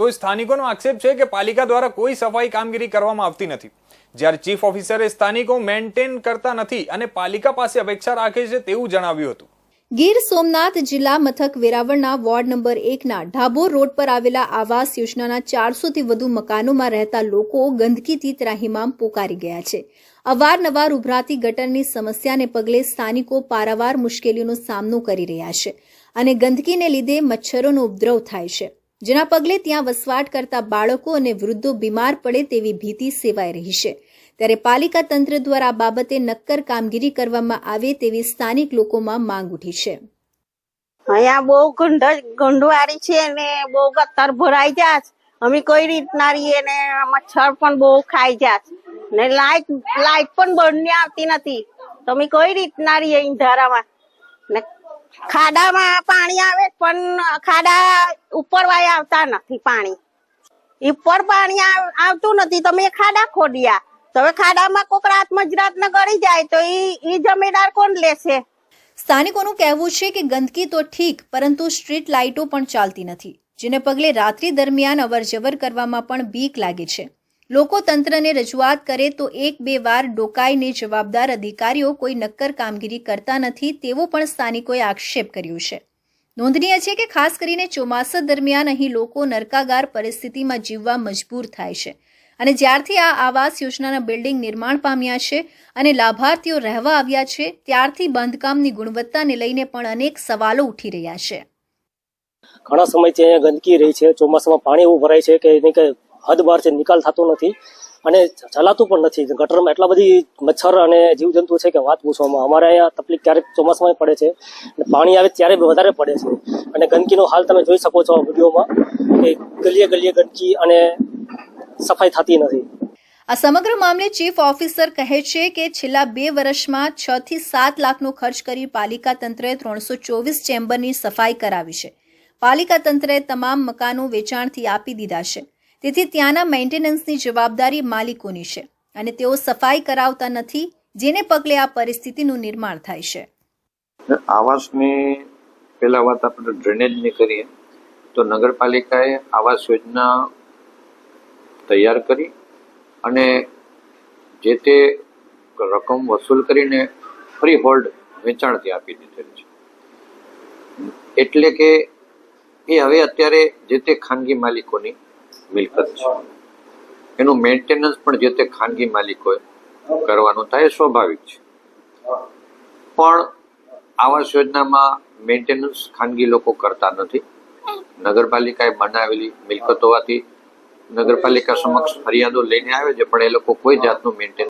તો સ્થાનિકોનો આક્ષેપ છે કે પાલિકા દ્વારા કોઈ સફાઈ કામગીરી કરવામાં આવતી નથી. જ્યારે ચીફ ઓફિસરે સ્થાનિકો મેન્ટેન કરતા નથી અને પાલિકા પાસે અપેક્ષા રાખે છે તેવું જણાવ્યું હતું. ગીર સોમનાથ જિલ્લા મથક વેરાવળના વોર્ડ નંબર એકના ઢાબોર રોડ પર આવેલા આવાસ યોજનાના ચારસોથી વધુ મકાનોમાં રહેતા લોકો ગંદકીથી ત્રાહિમામ પોકારી ગયા છે. અવારનવાર ઉભરાતી ગટરની સમસ્યાને પગલે સ્થાનિકો પારાવાર મુશ્કેલીઓનો સામનો કરી રહ્યા છે અને ગંદકીને લીધે મચ્છરોનો ઉપદ્રવ થાય છે. જેના પગલે ત્યાં વસવાટ કરતા બાળકો અને વૃદ્ધો બીમાર પડે તેવી ભીતિ સેવાઈ રહી છે. ત્યારે પાલિકા તંત્ર દ્વારા બાબતે નક્કર કામગીરી કરવામાં આવે તેવી સ્થાનિક લોકોમાં માંગ ઉઠી છે. અહીંયા બહુ ગંધવાળી છે ને બહુ ગતર ભરાઈ જાય અમે કોઈ રીતના રહીએ ને મચ્છર પણ બહુ ખાઈ જાય ને લાઈટ લાઈટ પણ બંને આવતી નથી. અમે કોઈ રીતના રહીએ ઇંધારામાં ને ખાડામાં પાણી આવે પણ ખાડા ઉપર વાય આવતા નથી પાણી. ઉપર પાણી આવ- આવતું નથી. તમે ખાડા ખોડ્યા તો હવે ખાડામાં કોકરા મજરાત ને ગળી જાય તો ઈ જમીનદાર કોણ લેશે? સ્થાનિકોનું કહેવું છે કે ગંદકી તો ઠીક, પરંતુ સ્ટ્રીટ લાઇટો પણ ચાલતી નથી, જેને પગલે રાત્રિ દરમિયાન અવરજવર કરવામાં પણ બીક લાગે છે. લોકો તંત્રને રજૂઆત કરે તો એક બે વાર ડોકાઈને જવાબદાર અધિકારીઓ કોઈ નક્કર કામગીરી કરતા નથી તેવો પણ સ્થાનિકોએ આક્ષેપ કર્યો છે. નોંધનીય છે કે ખાસ કરીને ચોમાસા દરમિયાન અહીં લોકો નરકાગાર પરિસ્થિતિમાં જીવવા મજબૂર થાય છે. અને જ્યારથી આ આવાસ યોજનાના બિલ્ડિંગ નિર્માણ પામ્યા છે અને લાભાર્થીઓ રહેવા આવ્યા છે, ત્યારથી બાંધકામની ગુણવત્તાને લઈને પણ અનેક સવાલો ઉઠી રહ્યા છે. ઘણા સમયથી અહીંયા ગંદકી રહી છે. ચોમાસામાં પાણી એવું ભરાય છે કે એની કઈ હદ બહાર છે, નિકાલ થતો નથી. અને ચલાતું પણ નથી. ગટરમાં એટલા બધી મચ્છર અને જીવજંતુ છે કે વાત પૂછવામાં. અમારે અહીંયા તકલીફ ક્યારેક ચોમાસામાં પડે છે. અને પાણી આવે ત્યારે વધારે પડે છે. અને ગંદકીનો હાલ તમે જોઈ શકો છો વિડીયોમાં કે ગલીએ ગલીએ ગંદકી અને સફાઈ થતી નથી. આ સમગ્ર મામલે ચીફ ઓફિસર કહે છે કે છેલ્લા બે વર્ષમાં છ થી સાત લાખનો ખર્ચ કરી પાલિકા તંત્રએ ત્રણસો ચોવીસ ચેમ્બરની સફાઈ કરાવી છે. પાલિકા તંત્રએ તમામ મકાનો વેચાણથી આપી દીધા છે. તેથી ત્યાંના મેન્ટેનન્સની જવાબદારી માલિકોની છે અને તેઓ સફાઈ કરાવતા નથી, જેને પગલે આ પરિસ્થિતિનું નિર્માણ થાય છે. આવાસની, પહેલા વાત આપણે ડ્રેનેજની કરીએ, તો નગરપાલિકાએ આવાસ યોજના તૈયાર કરી અને જે તે રકમ વસૂલ કરીને ફ્રી હોલ્ડ વેચાણથી આપી દીધેલ છે. એટલે કે એ હવે અત્યારે જે તે ખાનગી માલિકોની મિલકત છે. એનું મેન્ટેનન્સ પણ જે તે ખાનગી માલિકોએ કરવાનું થાય સ્વાભાવિક છે. પણ આવાસ યોજનામાં મેન્ટેનન્સ ખાનગી લોકો કરતા નથી. નગરપાલિકાએ બનાવેલી મિલકત હોવાથી નગરપાલિકા સમક્ષ ફરિયાદો લઈને આવે છે, પણ એ લોકો કોઈ જાતનું મેન્ટેનન્સ